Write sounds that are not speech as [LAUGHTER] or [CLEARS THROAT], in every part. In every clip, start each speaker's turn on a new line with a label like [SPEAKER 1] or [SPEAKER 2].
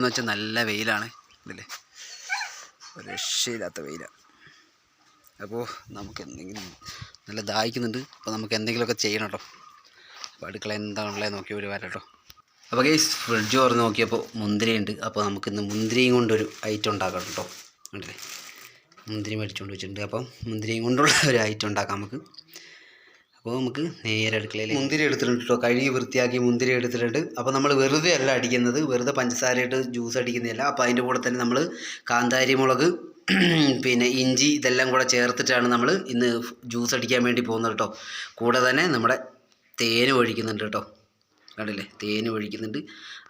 [SPEAKER 1] എന്ന് വെച്ചാൽ നല്ല വെയിലാണ് ഇതല്ലേ ഒരു രക്ഷയില്ലാത്ത വെയിലാണ് അപ്പോൾ നമുക്ക് എന്തെങ്കിലും നല്ല ദാഹിക്കുന്നുണ്ട്. അപ്പോൾ നമുക്ക് എന്തെങ്കിലുമൊക്കെ ചെയ്യണം കേട്ടോ. അപ്പോൾ അടുക്കള എന്താണുള്ളത് നോക്കി ഒരു വരാം കേട്ടോ. അപ്പോൾ ഗൈസ് ഫ്രിഡ്ജ് തുറന്ന് നോക്കിയപ്പോൾ മുന്തിരി ഉണ്ട് അപ്പോൾ നമുക്കിന്ന് മുന്തിരിയും കൊണ്ടൊരു ഐറ്റം ഉണ്ടാക്കാം കേട്ടോ. കണ്ടില്ലേ? മുന്തിരി മേടിച്ചുകൊണ്ട് വെച്ചിട്ടുണ്ട്. അപ്പം മുന്തിരിയും കൊണ്ടുള്ള ഒരു ഐറ്റം ഉണ്ടാക്കാം നമുക്ക്. അപ്പോൾ നമുക്ക് നേരെ അടുക്കളയിൽ മുന്തിരി എടുത്തിട്ടുണ്ട് കേട്ടോ കഴുകി വൃത്തിയാക്കി മുന്തിരി എടുത്തിട്ടുണ്ട്. അപ്പോൾ നമ്മൾ വെറുതെ അല്ല അടിക്കുന്നത്. വെറുതെ പഞ്ചസാരയിട്ട് ജ്യൂസ് അടിക്കുന്നതല്ല. അപ്പോൾ അതിന്റെ കൂടെ തന്നെ നമ്മൾ കാന്താരി മുളക് [CLEARS THROAT] പിന്നെ ഇഞ്ചി ഇതെല്ലാം കൂടെ ചേർത്തിട്ടാണ് നമ്മൾ ഇന്ന് ജ്യൂസ് അടിക്കാൻ വേണ്ടി പോകുന്നത് കേട്ടോ കൂടെ തന്നെ നമ്മുടെ തേനും ഒഴിക്കുന്നുണ്ട് കേട്ടോ കണ്ടില്ലേ? തേനും ഒഴിക്കുന്നുണ്ട്.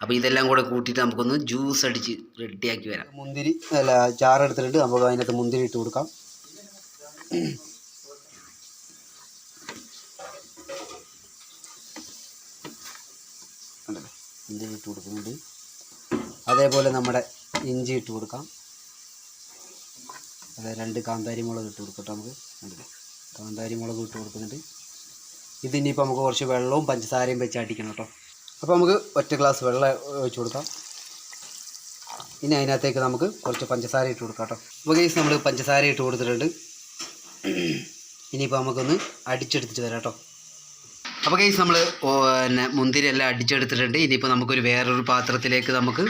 [SPEAKER 1] അപ്പോൾ ഇതെല്ലാം കൂടെ കൂട്ടിയിട്ട് നമുക്കൊന്ന് ജ്യൂസ് അടിച്ച് റെഡിയാക്കി വരാം. മുന്തിരി അല്ല ചാറെടുത്തിട്ട് നമുക്ക് അതിനകത്ത് മുന്തിരി ഇട്ട് കൊടുക്കാം. കണ്ടല്ലോ ഇഞ്ചി ഇട്ട് കൊടുക്കുന്നുണ്ട് അതേപോലെ നമ്മുടെ ഇഞ്ചി ഇട്ട് കൊടുക്കാം. അതെ രണ്ട് കാന്താരി മുളക് ഇട്ട് കൊടുക്കട്ടെ നമുക്ക്. ഉണ്ടല്ലോ? കാന്താരി മുളക് ഇട്ട് കൊടുക്കുന്നുണ്ട്. ഇതിനിപ്പോൾ നമുക്ക് കുറച്ച് വെള്ളവും പഞ്ചസാരയും വെച്ച് അടിക്കണം കേട്ടോ. അപ്പോൾ നമുക്ക് ഒറ്റ ഗ്ലാസ് വെള്ളം ഒഴിച്ച് കൊടുക്കാം. ഇനി അതിനകത്തേക്ക് നമുക്ക് കുറച്ച് പഞ്ചസാര ഇട്ട് കൊടുക്കാം കേട്ടോ. അപ്പോൾ കേസ് നമ്മൾ പഞ്ചസാര ഇട്ട് കൊടുത്തിട്ടുണ്ട്. ഇനിയിപ്പോൾ നമുക്കൊന്ന് അടിച്ചെടുത്തിട്ട് വരാം കേട്ടോ. അപ്പോൾ കേസ് നമ്മൾ പിന്നെ മുന്തിരി എല്ലാം അടിച്ചെടുത്തിട്ടുണ്ട്. ഇനിയിപ്പോൾ നമുക്കൊരു വേറൊരു പാത്രത്തിലേക്ക് നമുക്ക്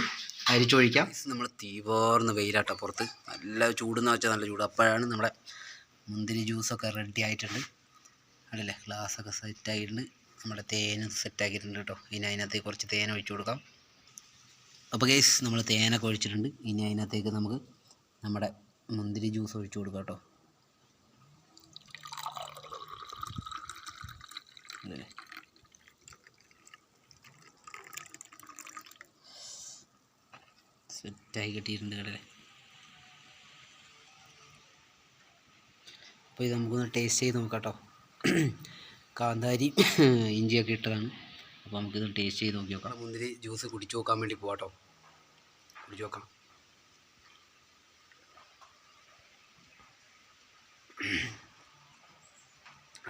[SPEAKER 1] അരിച്ചൊഴിക്കാം. നമ്മൾ തീവാർന്ന് വെയിലാട്ടോ പുറത്ത്. നല്ല ചൂടെന്ന് വെച്ചാൽ നല്ല ചൂട്. അപ്പോഴാണ് നമ്മുടെ മുന്തിരി ജ്യൂസൊക്കെ റെഡി ആയിട്ടുണ്ട്. അല്ലല്ലേ ഗ്ലാസ്സൊക്കെ സെറ്റായിട്ടുണ്ട് നമ്മുടെ തേനും സെറ്റാക്കിയിട്ടുണ്ട് കേട്ടോ. ഇനി അതിനകത്തേക്ക് കുറച്ച് തേൻ ഒഴിച്ചു കൊടുക്കാം. അപ്പോൾ കേസ് നമ്മൾ തേനൊക്കെ ഒഴിച്ചിട്ടുണ്ട്. ഇനി അതിനകത്തേക്ക് നമുക്ക് നമ്മുടെ മുന്തിരി ജ്യൂസ് ഒഴിച്ചു കൊടുക്കാം കേട്ടോ. അല്ലേ സെറ്റായി കിട്ടിയിട്ടുണ്ട് കടലെ. അപ്പോൾ ഇത് നമുക്കൊന്ന് ടേസ്റ്റ് ചെയ്ത് നോക്കാം കേട്ടോ കാന്താരി ഇഞ്ചിയൊക്കെ ഇട്ടതാണ്. അപ്പോൾ നമുക്കിത് ടേസ്റ്റ് ചെയ്ത് നോക്കി നോക്കാം. മുന്തിരി ജ്യൂസ് കുടിച്ചു നോക്കാൻ വേണ്ടി പോവാം കേട്ടോ കുടിച്ചു നോക്കാം.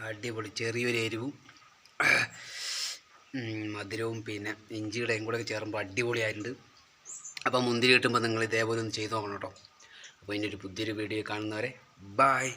[SPEAKER 1] അടിപൊളി. ചെറിയൊരു എരിവും മധുരവും പിന്നെ ഇഞ്ചിയുടെയും കൂടെ ചേർമ്പോൾ അടിപൊളിയായിട്ടുണ്ട്. അപ്പോൾ മുന്തിരി കിട്ടുമ്പോൾ നിങ്ങൾ ഇതേപോലെ ഒന്ന് ചെയ്തു നോക്കണം കേട്ടോ. അപ്പോൾ ഇനി ഒരു പുതിയൊരു വീഡിയോ കാണുന്നവരെ ബായ്